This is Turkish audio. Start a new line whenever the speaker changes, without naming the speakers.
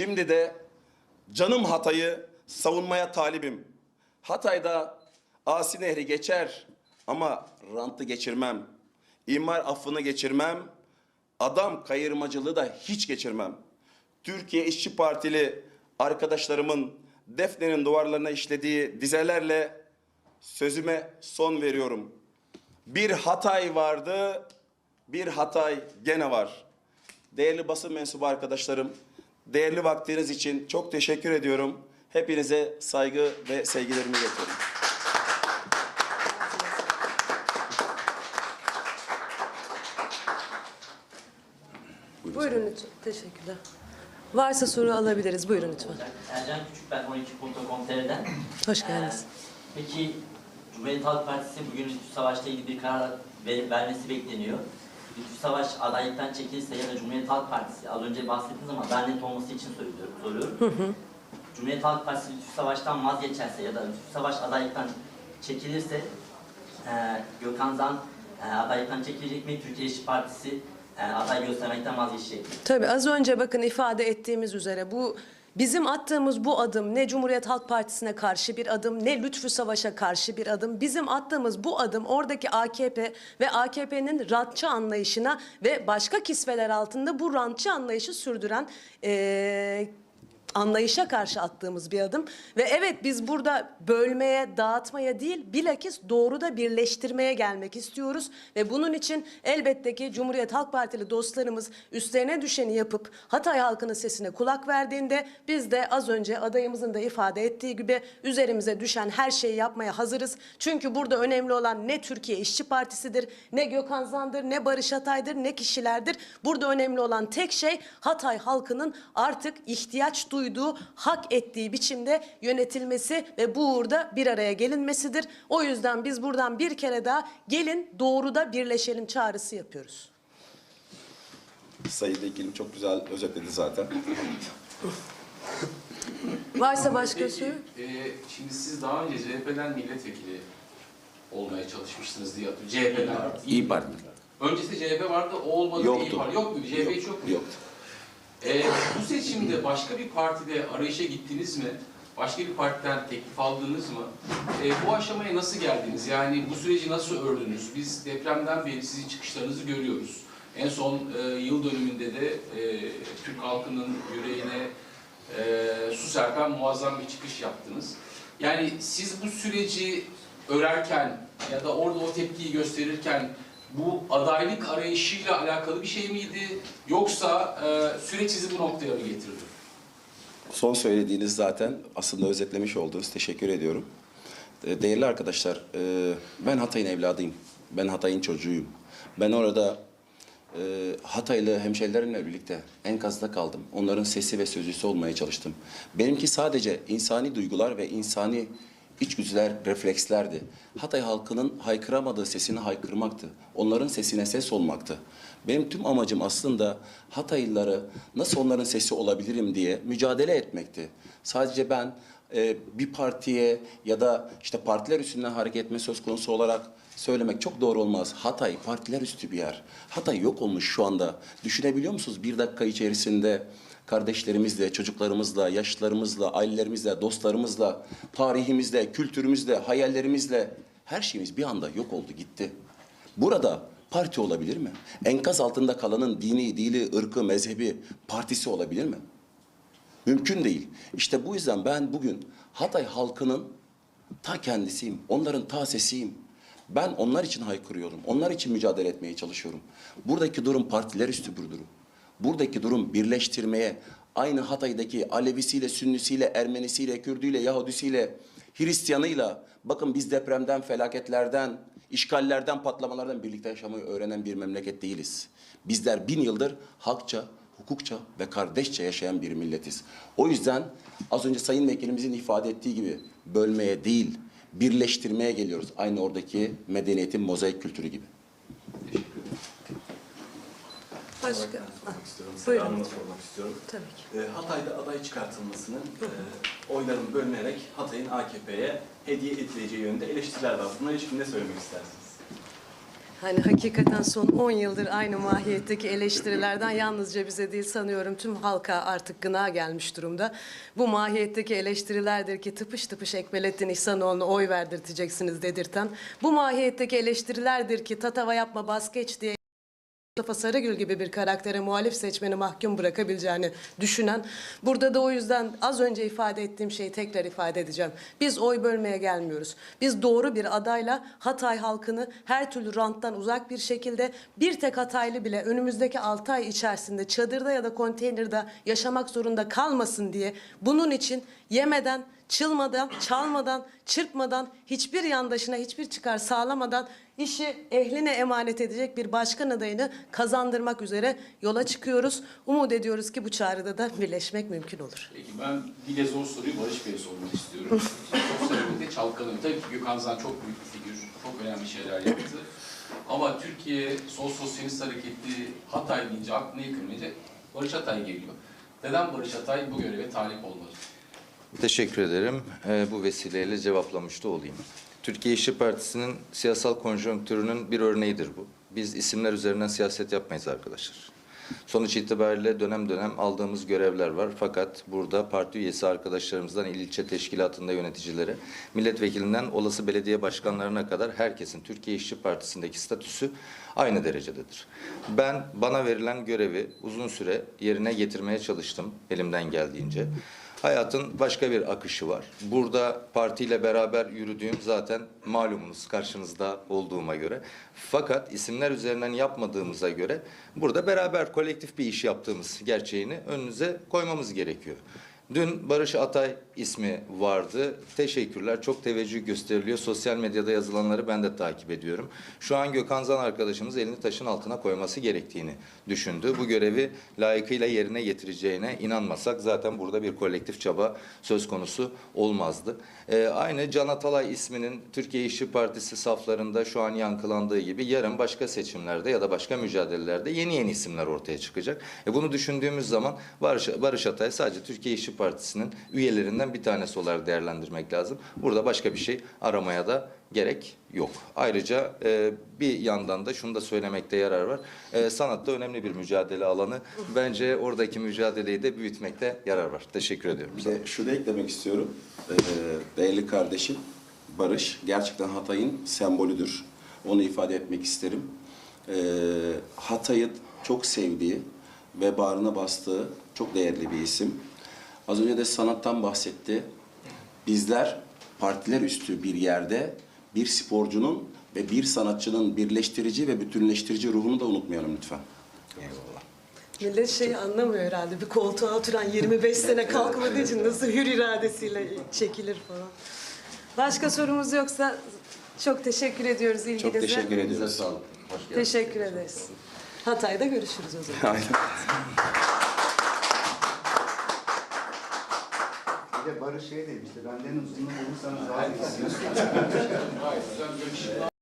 Şimdi de canım Hatay'ı savunmaya talibim. Hatay'da Asi Nehri geçer ama rantı geçirmem. İmar affını geçirmem. Adam kayırmacılığı da hiç geçirmem. Türkiye İşçi Partili arkadaşlarımın Defne'nin duvarlarına işlediği dizelerle sözüme son veriyorum. Bir Hatay vardı, bir Hatay gene var. Değerli basın mensubu arkadaşlarım, değerli vaktiniz için çok teşekkür ediyorum. Hepinize saygı ve sevgilerimi iletiyorum.
Buyurun lütfen. Teşekkürler. Varsa soru alabiliriz. Buyurun lütfen.
Ercan Küçük ben 12.com.tr'den.
Hoş geldiniz.
Ee, Peki Cumhuriyet Halk Partisi bugün Savaş'la ilgili bir karar ver- vermesi bekleniyor. Lütfü Savaş adaylıktan çekilirse ya da Cumhuriyet Halk Partisi az önce bahsettiniz ama daha net olması için söylüyorum. soruyorum. Cumhuriyet Halk Partisi Lütfü Savaş'tan vazgeçerse ya da Lütfü Savaş adaylıktan çekilirse e, Gökhan Zan e, adaylıktan çekilecek mi? Türkiye İşçi Partisi e, aday göstermekten vazgeçecek mi?
Tabii az önce bakın ifade ettiğimiz üzere bu bizim attığımız bu adım ne Cumhuriyet Halk Partisi'ne karşı bir adım ne Lütfü Savaş'a karşı bir adım. Bizim attığımız bu adım oradaki AKP ve AKP'nin rantçı anlayışına ve başka kisveler altında bu rantçı anlayışı sürdüren eee anlayışa karşı attığımız bir adım ve evet biz burada bölmeye, dağıtmaya değil bilakis doğruda birleştirmeye gelmek istiyoruz ve bunun için elbette ki Cumhuriyet Halk Partili dostlarımız üstlerine düşeni yapıp Hatay halkının sesine kulak verdiğinde biz de az önce adayımızın da ifade ettiği gibi üzerimize düşen her şeyi yapmaya hazırız. Çünkü burada önemli olan ne Türkiye İşçi Partisi'dir, ne Gökhan Zan'dır, ne Barış Atay'dır, ne kişilerdir. Burada önemli olan tek şey Hatay halkının artık ihtiyaç duyduğu, hak ettiği biçimde yönetilmesi ve bu uğurda bir araya gelinmesidir. O yüzden biz buradan bir kere daha gelin doğruda birleşelim çağrısı yapıyoruz.
Sayın Vekilim çok güzel özetledi zaten.
Varsa başka?
Peki, e, şimdi siz daha önce CHP'den milletvekili olmaya çalışmıştınız diye hatırlıyorum. CHP'den.
İyi Parti.
Öncesinde CHP vardı, o olmadı
Yoktu.
İYİ Parti. Yok muydu? CHP hiç yok muydu?
Yoktu.
E, bu seçimde başka bir partide arayışa gittiniz mi? Başka bir partiden teklif aldınız mı? E, bu aşamaya nasıl geldiniz? Yani bu süreci nasıl ördünüz? Biz depremden beri sizin çıkışlarınızı görüyoruz. En son e, yıl dönümünde de e, Türk halkının yüreğine e, su serpen muazzam bir çıkış yaptınız. Yani siz bu süreci örerken ya da orada o tepkiyi gösterirken bu adaylık arayışıyla alakalı bir şey miydi? Yoksa e, süreç sizi bu noktaya mı getirdi?
Son söylediğiniz zaten aslında özetlemiş oldunuz. Teşekkür ediyorum. E, Değerli arkadaşlar, e, ben Hatay'ın evladıyım. Ben Hatay'ın çocuğuyum. Ben orada e, Hataylı hemşerilerimle birlikte enkazda kaldım. Onların sesi ve sözcüsü olmaya çalıştım. Benimki sadece insani duygular ve insani içgüdüler, reflekslerdi. Hatay halkının haykıramadığı sesini haykırmaktı. Onların sesine ses olmaktı. Benim tüm amacım aslında Hataylıları nasıl onların sesi olabilirim diye mücadele etmekti. Sadece ben e, bir partiye ya da işte partiler üstünden hareket etme söz konusu olarak söylemek çok doğru olmaz. Hatay partiler üstü bir yer. Hatay yok olmuş şu anda. Düşünebiliyor musunuz bir dakika içerisinde kardeşlerimizle, çocuklarımızla, yaşlılarımızla, ailelerimizle, dostlarımızla, tarihimizle, kültürümüzle, hayallerimizle her şeyimiz bir anda yok oldu gitti. Burada parti olabilir mi? Enkaz altında kalanın dini, dili, ırkı, mezhebi partisi olabilir mi? Mümkün değil. İşte bu yüzden ben bugün Hatay halkının ta kendisiyim. Onların ta sesiyim. Ben onlar için haykırıyorum. Onlar için mücadele etmeye çalışıyorum. Buradaki durum partiler üstü bir durum. Buradaki durum birleştirmeye, aynı Hatay'daki Alevisiyle, Sünnisiyle, Ermenisiyle, Kürdüyle, Yahudisiyle, Hristiyanıyla, bakın biz depremden, felaketlerden, işgallerden, patlamalardan birlikte yaşamayı öğrenen bir memleket değiliz. Bizler bin yıldır hakça, hukukça ve kardeşçe yaşayan bir milletiz. O yüzden az önce Sayın Vekilimizin ifade ettiği gibi bölmeye değil, birleştirmeye geliyoruz. Aynı oradaki medeniyetin mozaik kültürü gibi.
Başka? Buyurun.
Sormak istiyorum.
Tabii ki.
Ee, Hatay'da aday çıkartılmasının e, oyların bölünerek Hatay'ın AKP'ye hediye edileceği yönünde eleştiriler var. Buna ilişkin ne söylemek istersiniz?
Hani hakikaten son 10 yıldır aynı mahiyetteki eleştirilerden yalnızca bize değil sanıyorum tüm halka artık gına gelmiş durumda. Bu mahiyetteki eleştirilerdir ki tıpış tıpış Ekmelettin İhsanoğlu'na oy verdirteceksiniz dedirten. Bu mahiyetteki eleştirilerdir ki tatava yapma bas geç diye Mustafa Sarıgül gibi bir karaktere muhalif seçmeni mahkum bırakabileceğini düşünen, burada da o yüzden az önce ifade ettiğim şeyi tekrar ifade edeceğim. Biz oy bölmeye gelmiyoruz. Biz doğru bir adayla Hatay halkını her türlü ranttan uzak bir şekilde bir tek Hataylı bile önümüzdeki 6 ay içerisinde çadırda ya da konteynerde yaşamak zorunda kalmasın diye bunun için yemeden, çılmadan, çalmadan, çırpmadan, hiçbir yandaşına hiçbir çıkar sağlamadan işi ehline emanet edecek bir başkan adayını kazandırmak üzere yola çıkıyoruz. Umut ediyoruz ki bu çağrıda da birleşmek mümkün olur.
Peki ben bir de zor soruyu Barış Bey'e sormak istiyorum. Sosyal medyada çalkalanıyor. Tabii ki Gökhan Zan çok büyük bir figür, çok önemli şeyler yaptı. Ama Türkiye Sol Sosyalist Hareketi Hatay deyince aklına ilk önce Barış Atay geliyor. Neden Barış Atay bu göreve talip olmalı?
Teşekkür ederim. Ee, bu vesileyle cevaplamış da olayım. Türkiye İşçi Partisi'nin siyasal konjonktürünün bir örneğidir bu. Biz isimler üzerinden siyaset yapmayız arkadaşlar. Sonuç itibariyle dönem dönem aldığımız görevler var. Fakat burada parti üyesi arkadaşlarımızdan il ilçe teşkilatında yöneticilere, milletvekilinden olası belediye başkanlarına kadar herkesin Türkiye İşçi Partisi'ndeki statüsü aynı derecededir. Ben bana verilen görevi uzun süre yerine getirmeye çalıştım elimden geldiğince. Hayatın başka bir akışı var. Burada partiyle beraber yürüdüğüm zaten malumunuz karşınızda olduğuma göre. Fakat isimler üzerinden yapmadığımıza göre burada beraber kolektif bir iş yaptığımız gerçeğini önünüze koymamız gerekiyor. Dün Barış Atay ismi vardı. Teşekkürler. Çok teveccüh gösteriliyor. Sosyal medyada yazılanları ben de takip ediyorum. Şu an Gökhan Zan arkadaşımız elini taşın altına koyması gerektiğini düşündü. Bu görevi layıkıyla yerine getireceğine inanmasak zaten burada bir kolektif çaba söz konusu olmazdı. Ee, aynı Can Atalay isminin Türkiye İşçi Partisi saflarında şu an yankılandığı gibi yarın başka seçimlerde ya da başka mücadelelerde yeni yeni isimler ortaya çıkacak. E bunu düşündüğümüz zaman Barış, Barış Atay sadece Türkiye İşçi Partisi'nin üyelerinden bir tanesi olarak değerlendirmek lazım. Burada başka bir şey aramaya da gerek yok. Ayrıca e, bir yandan da şunu da söylemekte yarar var. E, sanatta önemli bir mücadele alanı. Bence oradaki mücadeleyi de büyütmekte yarar var. Teşekkür ediyorum.
Bir de şunu eklemek istiyorum. Ee, değerli kardeşim Barış gerçekten Hatay'ın sembolüdür. Onu ifade etmek isterim. Ee, Hatay'ı çok sevdiği ve bağrına bastığı çok değerli bir isim. Az önce de sanattan bahsetti. Bizler partiler üstü bir yerde bir sporcunun ve bir sanatçının birleştirici ve bütünleştirici ruhunu da unutmayalım lütfen. Eyvallah.
Millet şeyi anlamıyor herhalde. Bir koltuğa oturan 25 sene kalkmadığı için nasıl hür iradesiyle çekilir falan. Başka sorumuz yoksa çok teşekkür ediyoruz ilginize.
Çok teşekkür ediyoruz.
Hoş geldiniz.
Teşekkür ederiz. Hatay'da görüşürüz o zaman.
Aynen.
Bir de Barış şey demişti, benden uzunluğu bulursanız daha iyi.
Gayet güzel bir